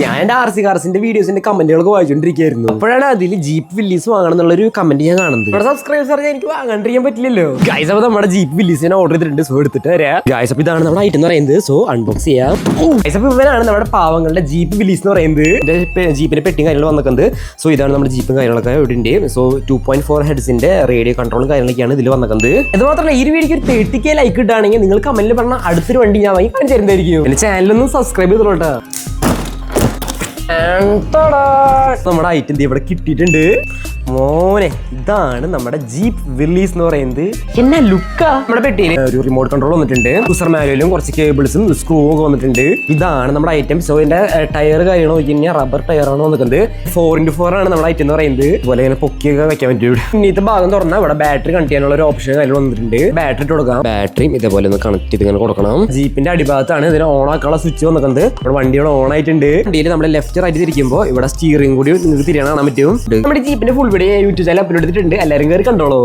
ഞാൻ എന്റെ R C കാർസിന്റെ വീഡിയോസിന്റെ കമന്റുകളൊക്കെ വായിച്ചോണ്ടിരിക്കുകയായിരുന്നു അപ്പോഴാണ് അതിൽ ജീപ്പ് വില്ലീസ് വാങ്ങണം എന്നുള്ള ഒരു കമന്റ് ഞാൻ കാണുന്നത്. ഇവിടെ സബ്സ്ക്രൈബേഴ്സ് പറഞ്ഞാൽ എനിക്ക് വാങ്ങാണ്ടിരിക്കാൻ പറ്റില്ലല്ലോ. ഗൈസ് അപ്പൊ നമ്മുടെ ജീപ്പ് വില്ലീസിനെ ഓർഡർ ചെയ്തിട്ടുണ്ട്. സോ എടുത്തിട്ട് വരാം. ഗൈസ് അപ്പൊ ഇതാണ് നമ്മുടെ ഐറ്റം എന്ന് പറയുന്നത്. സോ അൺബോക്സ് ചെയ്യാം. ഗൈസ് അപ്പൊ ഇവരാണ് നമ്മുടെ പാവങ്ങളുടെ ജീപ്പ് വില്ലീസ് എന്ന് പറയുന്നത്. ജീപ്പിന്റെ പെട്ടിയും കാര്യങ്ങൾ വന്നിട്ടുണ്ട്. സോ ഇതാണ് നമ്മുടെ ജീപ്പും കാര്യങ്ങളൊക്കെ ഇവിടെ ഉണ്ട് സോ ടു പോയിന്റ് ഫോർ ഹെഡ്സിന്റെ റേഡിയോ കൺട്രോളും കാര്യങ്ങളൊക്കെയാണ് ഇതിൽ വന്നിട്ടുണ്ട്. ഇത് മാത്രമല്ല ഈ വീഡിയോക്ക് ഒരു തേർട്ടി കെ ലൈക്ക് ഇട്ടാണെങ്കിൽ നിങ്ങൾ കമന്റിൽ പറഞ്ഞ അടുത്തൊരു വണ്ടി ഞാൻ വാങ്ങി കാണിച്ചു തരുന്നതായിരിക്കും. എന്റെ ചാനലൊന്നും സബ്സ്ക്രൈബ് ചെയ്തോട്ടാ നമ്മുടെ ഐറ്റം ഇവിടെ കിട്ടിയിട്ടുണ്ട്. മോനെ ഇതാണ് നമ്മുടെ ജീപ്പ് വില്ലീസ് എന്ന് പറയുന്നത്. എന്നാ ലുക്കാ? നമ്മുടെ പെട്ടിയിൽ ഒരു റിമോട്ട് കൺട്രോൾ വന്നിട്ടുണ്ട് കുസർ മാനുവലും കുറച്ച് കേബിൾസും സ്ക്രൂവും ഒക്കെ വന്നിട്ടുണ്ട്. ഇതാണ് നമ്മുടെ ഐറ്റം സോ ഇതിന്റെ ടയർ കാര്യങ്ങളോ കഴിഞ്ഞാൽ റബ്ബർ ടയർ ആണ് വന്നിട്ടുണ്ട്. ഫോർ ഇന്റു ഫോർ ആണ് നമ്മുടെ ഐറ്റം എന്ന് പറയുന്നത്. ഇതുപോലെ ഇങ്ങനെ പൊക്കിയൊക്കെ വെക്കാൻ പറ്റും ഇന്നത്തെ ഭാഗം തുറന്നാൽ ഇവിടെ ബാറ്ററി കണക്ട് ചെയ്യാനുള്ള ഒരു ഓപ്ഷൻ കാര്യം വന്നിട്ടുണ്ട്. ബാറ്ററി ഇട്ട് കൊടുക്കാം. ബാറ്ററിയും ഇതേപോലെ ഒന്ന് കണക്ട് ചെയ്ത് ഇങ്ങനെ കൊടുക്കണം. ജീപ്പിന്റെ അടിഭാഗത്താണ് ഇതിനെ ഓൺ ആക്കാനുള്ള സ്വിച്ച് വന്നിട്ടുണ്ട്. ഇവിടെ വണ്ടികൾ ഓൺ ആയിട്ടുണ്ട്. വണ്ടിയിൽ നമ്മുടെ ലെഫ്റ്റ് റൈറ്റ് തിരിക്കുമ്പോൾ ഇവിടെ സ്റ്റിയറിംഗ് കൂടി നിങ്ങൾക്ക് തിരിയാൻ കാണാൻ പറ്റും. നമ്മുടെ ജീപ്പിന്റെ full video YouTube channel upload ചെയ്തിട്ടുണ്ട്. എല്ലാവരും കയറി കണ്ടോളൂ.